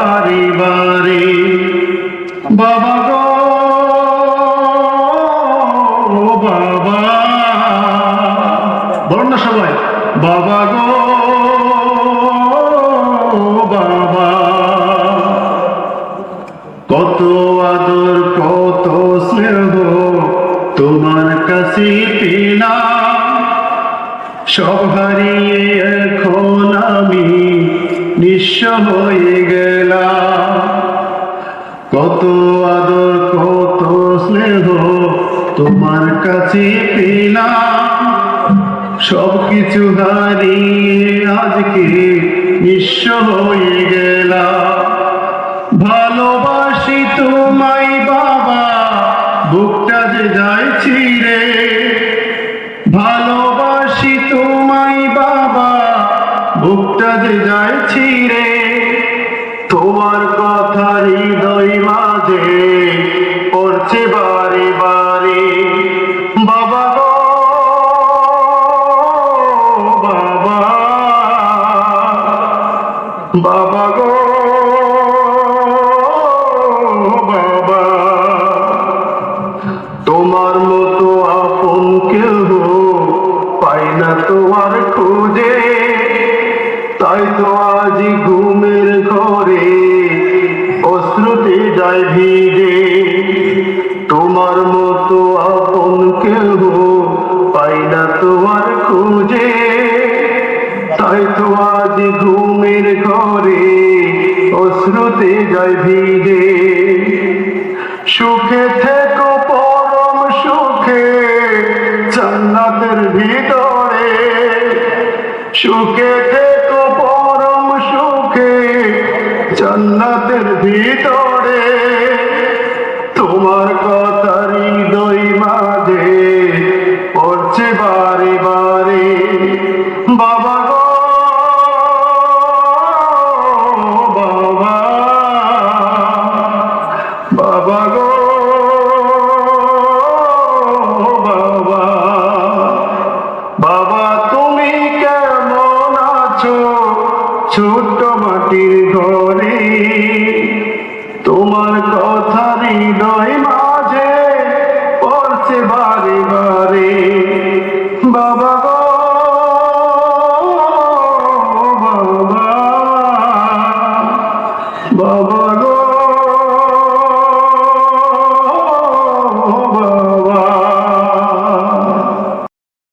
বারে বারে বাবা গো, বাবা। সবাই, বাবা গো, বাবা। কত আদর, কত স্নেহ, তোমার কাছে পেলাম। সব হারিয়ে নিঃস্ব হয়ে গেলাম। কত আদর, কত স্নেহ তোমার কাছে পেলাম। সব কিছু হারিয়ে আজকে নিঃস্ব হয়ে গেলাম। ভালোবাসি তোমায় বাবা, বুকটা যে যায় বুকটা যে যায় ছিঁড়ে, তোমার কথা হৃদয় মাঝে পড়ছে বারে বারে। বাবা গো, বাবা বাবা গো, বাবা, তোমার মতো আপন কেউ পাই না তোমার খুঁজে। তাই তো আজ ঘুমের ঘরে অশ্রুতে যায় ভিজে তোমার মতো আপন কেউ পাই না তোমার খুঁজে। তাই তো আজ ঘুমের ঘরে অশ্রুতে যায় ভিজে সুখে থেকো পরম সুখে জান্নাতের ভিতরে। সুখে থেকো জান্নাতের ভিতরে তোমার কথা হৃদয় মাঝে পড়ছে বারে বারে। বাবা ছোট্ট মাটির ঘরে